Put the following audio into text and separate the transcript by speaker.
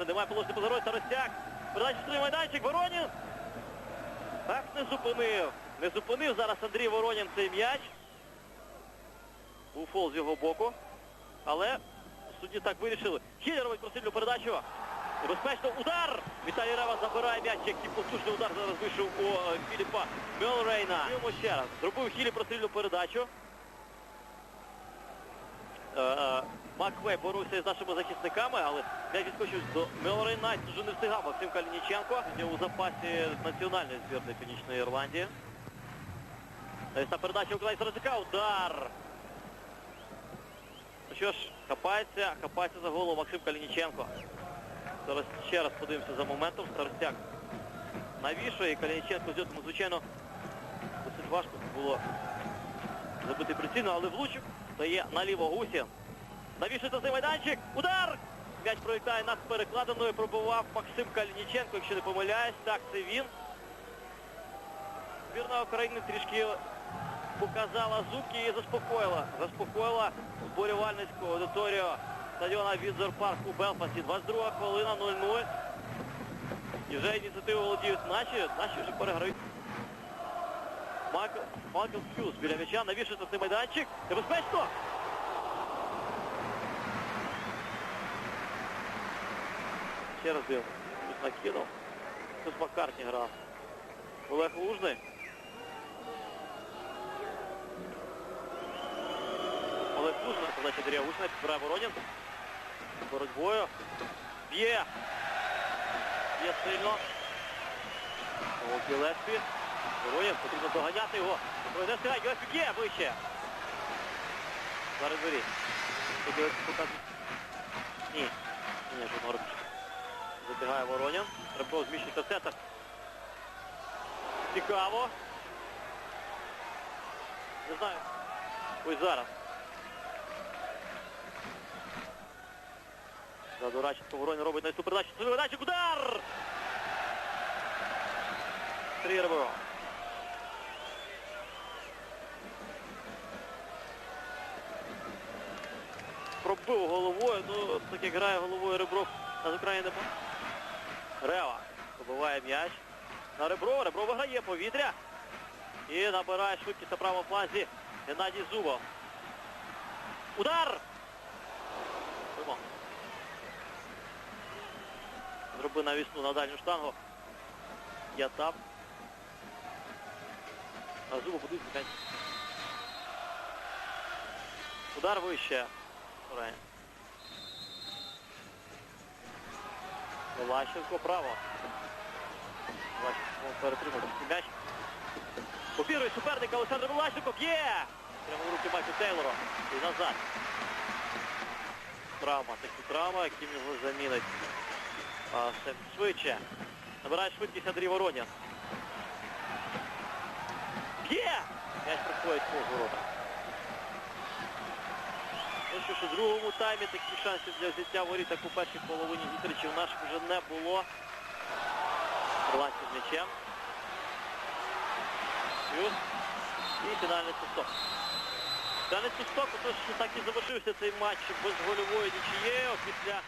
Speaker 1: Більше немає положення позорой, Тарасяк. Передача стрій майданчик, Воронін. Так не зупинив. Не зупинив зараз Андрій Воронін цей м'яч. Був фол з його боку. Але судді так вирішили. Хілля робить просильну передачу. Небезпечно удар! Віталій Рева забирає м'яч, який потужний удар зараз вийшов у е, Філіпа Мелрейна. Ще раз. Зробив Хілі просильну передачу. Е, е, Маквей боровся з нашими захисниками, але м'яч відскочив до Мелрейна. Дуже не встигав Максим Калініченко. У запасі національної збірної Північної Ірландії. Та передача Україна Сарасика. Удар! Ну що ж, хапається, хапається за голову Максим Калініченко. Зараз ще раз подивимося за моментом. Старостяк навішує і Калініченко з тому, звичайно, досить важко було забити прицільно, але влучив. Дає наліво Гусін. Навішується цей майданчик. Удар! М'яч пролітає над перекладиною. Пробував Максим Калініченко, якщо не помиляюсь. Так, це він. Збірна України трішки показала зубки і заспокоїла. Заспокоїла вболівальницьку аудиторію стадіона Відзор Парк у Белфасті. 22 хвилина 0-0. І вже ініціативу володіють наші. Наші вже переграють. Майкл, Майкл Хьюз біля м'яча навішується цей майданчик. Небезпечно! Ще раз дивимо. Тут накинув. Тут Маккартні грав. Олег Лужний. Олег Лужний, подача Андрія Гусина, підбирає Воронін. Боротьбою. Б'є. Б'є сильно. О, Гілеспі. Воронін, потрібно доганяти його. Гілеспі б'є вище. Зараз двері. Ні. Ні, жодного робіч. Забігає Воронін. Ребро зміщується в центр. Цікаво. Не знаю. Ось зараз. Задураченко Воронін робить на цю передачу. Удар! Три Ребро. Пробив головою, ну так як грає головою Ребро на Україні не Рева побиває м'яч. На Ребро, Ребро виграє повітря. І набирає швидкість на правому фланзі Геннадій Зубов. Удар! Зроби навісну на дальню штангу. Я там. А Зубов подивиться. м'яч. Удар вище. Ура. Влащенко право. Влащенко перетримав м'яч. Попірує суперника Олександр Влащенко. Б'є! Прямо в руки Майку Тейлора. І назад. Травма. Такі травма, яким його замінить. А, все швидше. Набирає швидкість Андрій Воронін. Б'є! М'яч проходить повз ворота. Що у другому таймі таких шансів для взяття воріт, як у першій половині зустрічі наших вже не було. Ірландці з м'ячем. І фінальний свисток. Фінальний свисток, отож так і завершився цей матч без гольової нічією після